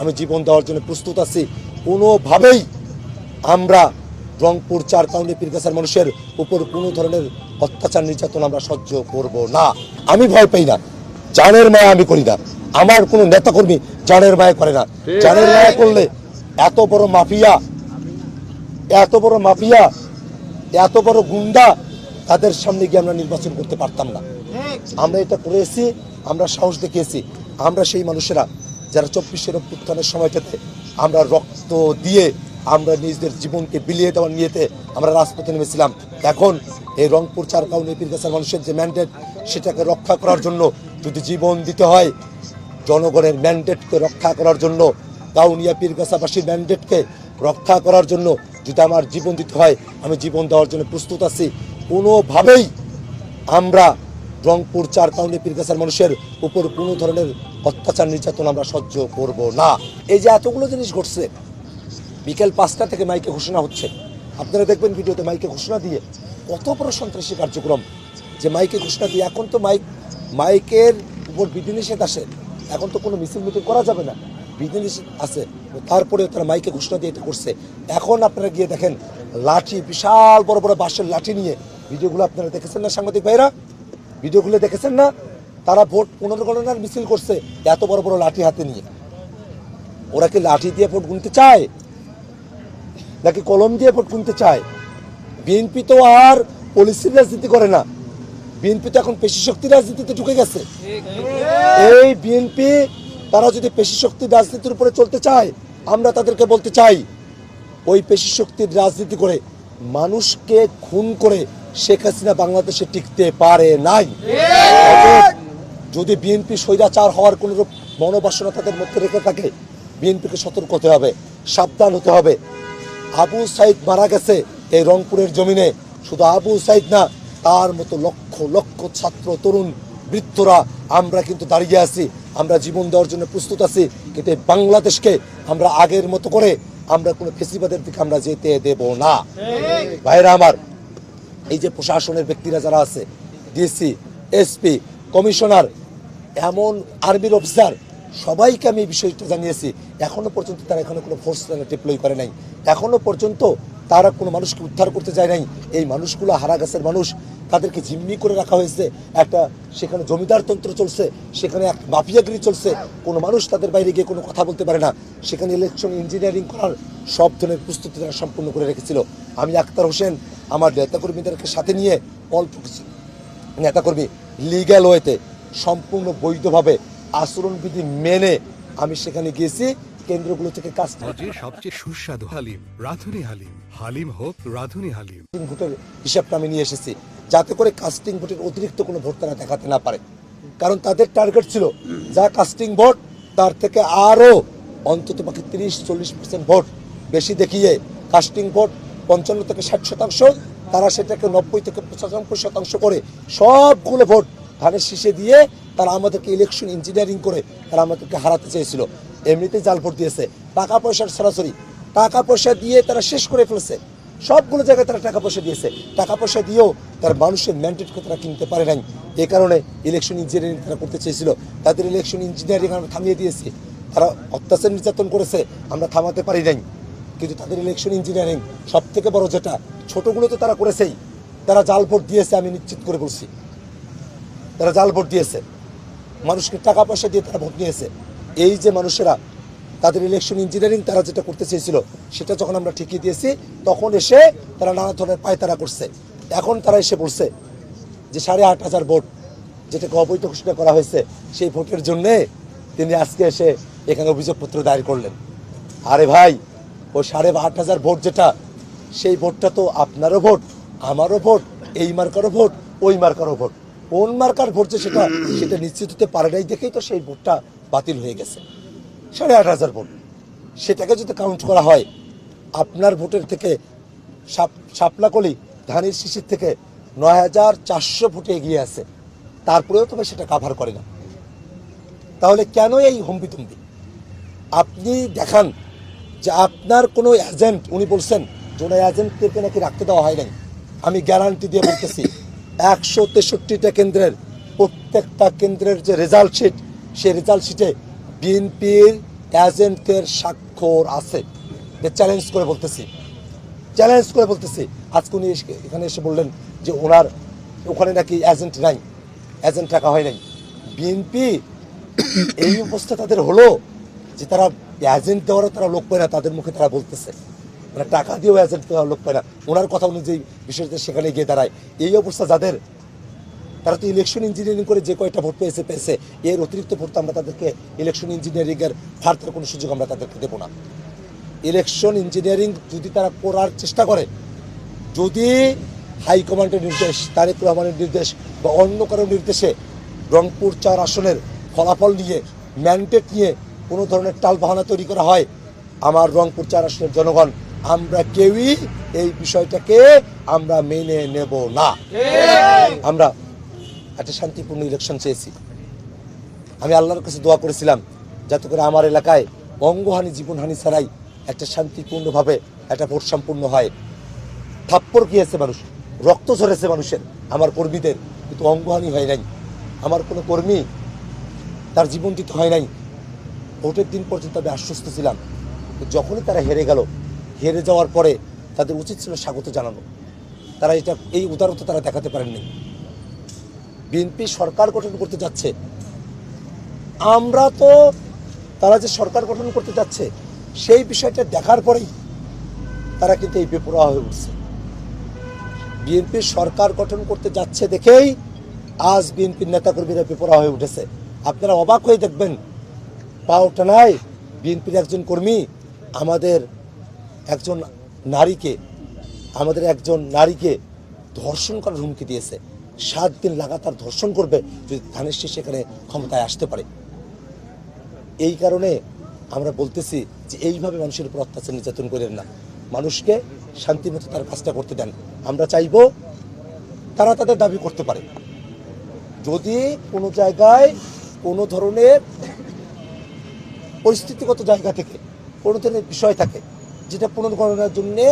আমি জীবন দেওয়ার জন্য প্রস্তুত আছি। কোনোভাবেই আমরা রংপুর চার কাউন্টি পীরগাছার মানুষের উপর কোনো ধরনের অত্যাচার নির্যাতন আমরা সহ্য করব না। আমি ভয় পাই না। জানের মায়া আমি করি না। আমার কোনো নেতাকর্মী জানের মায়া করে না। জানের মায়া করলে এত বড় মাফিয়া এত বড় মাফিয়া এত বড় গুন্ডা তাদের সামনে গিয়ে আমরা নির্বাচন করতে পারতাম না। আমরা এটা করেছি আমরা সাহস দেখিয়েছি। আমরা সেই মানুষেরা যারা চব্বিশের অভ্যুত্থানের সময়টাতে আমরা রক্ত দিয়ে আমরা নিজেদের জীবনকে বিলিয়ে দেওয়ার নিয়েতে আমরা রাজপথে নেমেছিলাম। এখন এই রংপুর চারকাউনি পীরগাছার মানুষের যে ম্যান্ডেট সেটাকে রক্ষা করার জন্য যদি জীবন দিতে হয়, জনগণের ম্যান্ডেটকে রক্ষা করার জন্য, কাউনিয়া পীরগাছাবাসীর ম্যান্ডেটকে রক্ষা করার জন্য যদি আমার জীবন দিতে হয়, আমি জীবন দেওয়ার জন্য প্রস্তুত আছি। কোনোভাবেই আমরা রংপুর চার কাউন্টি পীরগাছার মানুষের উপর কোনো ধরনের অত্যাচার, নির্যাতন আমরা সহ্য করব না। এই যে এতগুলো জিনিস ঘটছে, বিকেল পাঁচটা থেকে মাইকে ঘোষণা হচ্ছে। আপনারা দেখবেন ভিডিওতে মাইকে ঘোষণা দিয়ে কত বড় সন্ত্রাসী কার্যক্রম। যে মাইকে ঘোষণা দিয়ে এখন তো মাইক মাইকের উপর বিধিনিষেধ আসে। এখন তো কোনো মিছিল মিটিং করা যাবে না, বিধিনিষেধ আছে। তারপরে তারা মাইকে ঘোষণা দিয়ে এটা করছে। এখন আপনারা গিয়ে দেখেন, লাঠি, বিশাল বড় বড় বাঁশের লাঠি নিয়ে ভিডিওগুলো আপনারা দেখেছেন না সাংবাদিক ভাইরা ভিডিওগুলো দেখেছেন না? তারা ভোট পুনর্গণনার মিছিল করছে এত বড় বড় লাঠি হাতে নিয়ে। ওরা কি লাঠি দিয়ে ভোট গুনতে চায়? নাকি কলম দিয়ে ভোট গুনতে চায়? বিএনপি তো আর পলিসির রাজনীতি করে না। বিএনপি তো এখন পেশি শক্তির রাজনীতিতে ঢুকে গেছে। এই বিএনপি তারা যদি পেশি শক্তির রাজনীতির উপরে চলতে চায়, আমরা তাদেরকে বলতে চাই, ওই পেশি শক্তির রাজনীতি করে মানুষকে খুন করে শেখ হাসিনা বাংলাদেশে টিকতে পারে নাই। যদি বিএনপি স্বৈরাচার হওয়ার কোন মনোবাসনা তাদের মধ্যে রেখে থাকে, বিএনপিকে সতর্ক হতে হবে, সাবধান হতে হবে। আবু সাইদ মারা গেছে এই রংপুরের জমিনে। শুধু আবু সাইদ না, তার মতো লক্ষ লক্ষ ছাত্র, তরুণ, বৃদ্ধরা আমরা কিন্তু দাঁড়িয়ে আছি, আমরা জীবন দেওয়ার জন্য প্রস্তুত আছি, কিন্তু বাংলাদেশকে আমরা আগের মতো করে আমরা কোনো ফেসিবাদের দিকে আমরা যেতে দেব না। ভাইরা আমার এই যে প্রশাসনের ব্যক্তিরা যারা আছে, ডিসি, এসপি, কমিশনার, এমন আর্মির অফিসার, সবাইকে আমি এই বিষয়টা জানিয়েছি। এখনও পর্যন্ত তারা এখানে কোনো ফোর্স ডিপ্লয় করে নাই। এখনও পর্যন্ত তারা কোনো মানুষকে উদ্ধার করতে যায় নাই। এই মানুষগুলো হারা গাছের মানুষ। তাদেরকে জিম্মি করে রাখা হয়েছে। একটা সেখানে জমিদার তন্ত্র চলছে সেখানে এক মাফিয়াগিরি চলছে। কোনো মানুষ তাদের বাইরে গিয়ে কোনো কথা বলতে পারে না। সেখানে ইলেকশন ইঞ্জিনিয়ারিং করার সব ধরনের প্রস্তুতি তারা সম্পূর্ণ করে রেখেছিল। আমি আক্তার হোসেন আমার নেতাকর্মীদেরকে সাথে নিয়ে অল্প কিছু নেতাকর্মী লিগ্যাল ওয়েতে সম্পূর্ণ বৈধভাবে আচরণবিধি মেনে আমি সেখানে গিয়েছি। কেন্দ্রগুলো থেকে কাজ সবচেয়ে সুস্বাদু হালিম রাধুনি হালিম। হালিম হোক রাধুনি হালিম। ভোটের হিসাবটা আমি নিয়ে এসেছি। যাতে করে কাস্টিং ভোটের অতিরিক্ত কোনো ভোট তারা দেখাতে না পারে। কারণ তাদের টার্গেট ছিল যা কাস্টিং ভোট তার থেকে আরও অন্তত বাকি তিরিশ, চল্লিশ পার্সেন্ট ভোট বেশি দেখিয়ে কাস্টিং ভোট পঞ্চান্ন থেকে ষাট শতাংশ, তারা সেটাকে নব্বই থেকে পঁচানব্বই শতাংশ করে সবগুলো ভোট ধানের শীষে দিয়ে তারা আমাদেরকে ইলেকশন ইঞ্জিনিয়ারিং করে তারা আমাদেরকে হারাতে চেয়েছিল। এমনিতেই জাল ভোট দিয়েছে। টাকা পয়সার সরাসরি। টাকা পয়সা দিয়ে তারা শেষ করে ফেলেছে। সবগুলো জায়গায় তারা টাকা পয়সা দিয়েছে। টাকা পয়সা দিয়েও তার মানুষের ম্যান্ডেটকে তারা কিনতে পারে নাই, এ কারণে ইলেকশন ইঞ্জিনিয়ারিং তারা করতে চেয়েছিল। তাদের ইলেকশন ইঞ্জিনিয়ারিং আমরা থামিয়ে দিয়েছি। তারা অত্যাচার নির্যাতন করেছে, আমরা থামাতে পারি নাই। কিন্তু তাদের ইলেকশন ইঞ্জিনিয়ারিং সব থেকে বড় যেটা, ছোটগুলো তো তারা করেছেই। তারা জাল ভোট দিয়েছে, আমি নিশ্চিত করে বলছি। তারা জাল ভোট দিয়েছে। মানুষকে টাকা পয়সা দিয়ে তারা ভোট নিয়েছে। এই যে মানুষেরা, তাদের ইলেকশন ইঞ্জিনিয়ারিং তারা যেটা করতে চেয়েছিল, সেটা যখন আমরা ঠিকই দিয়েছি, তখন এসে তারা নানা ধরনের পায়তারা করছে। এখন তারা এসে বলছে যে সাড়ে আট হাজার ভোট যেটাকে অবৈধ ঘোষণা করা হয়েছে, সেই ভোটের জন্যে তিনি আজকে এসে এখানে অভিযোগপত্র দায়ের করলেন। আরে ভাই, ওই সাড়ে আট হাজার ভোট যেটা, সেই ভোটটা তো আপনারও ভোট, আমারও ভোট, এই মার্কারও ভোট, ওই মার্কারও ভোট। কোন মার্কার ভোট যে সেটা সেটা নিশ্চিত হতে পারে নাই দেখেই তো সেই ভোটটা বাতিল হয়ে গেছে। সাড়ে আট হাজার ভোট, সেটাকে যদি কাউন্ট করা হয়, আপনার ভোটের থেকে সাপ সাপলাকলি ধানের শিশির থেকে নয় হাজার চারশো ফুটে এগিয়ে আছে। তারপরেও তবে সেটা কাভার করে না। তাহলে কেন এই হম্বিতম্বি আপনি দেখান যে আপনার কোনো এজেন্ট উনি বলছেন যে ওনার এজেন্টদেরকে নাকি রাখতে দেওয়া হয় নাই। আমি গ্যারান্টি দিয়ে বলতেছি, একশো তেষট্টিটা কেন্দ্রের প্রত্যেকটা কেন্দ্রের যে রেজাল্ট শিট সেই রেজাল্ট শিটে বিএনপির এজেন্টের স্বাক্ষর আছে। চ্যালেঞ্জ করে বলতেছি। চ্যালেঞ্জ করে বলতেছি। আজকে উনি এখানে এসে বললেন যে ওনার ওখানে নাকি এজেন্ট নাই। এজেন্ট রাখা হয় নাই। বিএনপি এই অবস্থা তাদের হলো যে তারা এজেন্ট দেওয়ারও তারা লোক পায় না, তাদের মুখে তারা বলতেছে। মানে টাকা দিয়েও এজেন্ট দেওয়ার লোক পায় না। ওনার কথা অনুযায়ী বিষয়টা সেখানে গিয়ে দাঁড়ায়। এই অবস্থা যাদের, তারা তো ইলেকশন ইঞ্জিনিয়ারিং করে যে কয়টা ভোট পেয়েছে পেয়েছে। এর অতিরিক্ত ভোট আমরা তাদেরকে ইলেকশন ইঞ্জিনিয়ারিংয়ের ফার্দার কোনো সুযোগ আমরা তাদেরকে দেবো না। ইলেকশন ইঞ্জিনিয়ারিং যদি তারা করার চেষ্টা করে, যদি হাইকমান্ডের নির্দেশ, তারেক রহমানের নির্দেশ বা অন্য কারও নির্দেশে রংপুর চার আসনের ফলাফল নিয়ে ম্যান্ডেট নিয়ে কোনো ধরনের টাল বাহানা তৈরি করা হয়, আমার রংপুর চার আসনের জনগণ, আমরা কেউই এই বিষয়টাকে আমরা মেনে নেব না। আমরা একটা শান্তিপূর্ণ ইলেকশন চেয়েছি। আমি আল্লাহর কাছে দোয়া করেছিলাম, যাতে করে আমার এলাকায় অঙ্গহানি জীবনহানি ছাড়াই একটা শান্তিপূর্ণভাবে, একটা ভোট সম্পূর্ণ হয়। থাপ্পড় গিয়েছে মানুষ, রক্ত ঝরেছে মানুষের, আমার কর্মীদের। কিন্তু অঙ্গহানি হয় নাই। আমার কোনো কর্মী তার জীবন দিতে হয় নাই। ভোটের দিন পর্যন্ত আমি আশ্বস্ত ছিলাম। যখনই তারা হেরে গেল, হেরে যাওয়ার পরে তাদের উচিত ছিল স্বাগত জানানো। তারা এটা, এই উদারতা তারা দেখাতে পারেননি। বিএনপি সরকার গঠন করতে যাচ্ছে। আমরা তো, তারা যে সরকার গঠন করতে যাচ্ছে সেই বিষয়টা দেখার পরেই তারা কিন্তু এই বেপরোয়া হয়ে উঠছে। বিএনপি সরকার গঠন করতে যাচ্ছে দেখেই আজ বিএনপির নেতাকর্মীরা বেপরোয়া হয়ে উঠেছে। আপনারা অবাক হয়ে দেখবেন, পাওটা নাই বিএনপির একজন কর্মী, আমাদের একজন নারীকে, আমাদের একজন নারীকে ধর্ষণ করার হুমকি দিয়েছে। সাত দিন লাগাতার ধর্ষণ করবে যদি ধানের সেখানে ক্ষমতায় আসতে পারে। এই কারণে আমরা বলতেছি যে এইভাবে মানুষের উপর অত্যাচার নির্যাতন করেন না। মানুষকে শান্তিমতো তার কাজটা করতে দেন। আমরা চাইব তারা তাদের দাবি করতে পারে। যদি কোনো জায়গায় কোনো ধরনের পরিস্থিতিগত জায়গা থেকে, কোনো ধরনের বিষয় থাকে, যেটা পুনর্গণনার জন্যে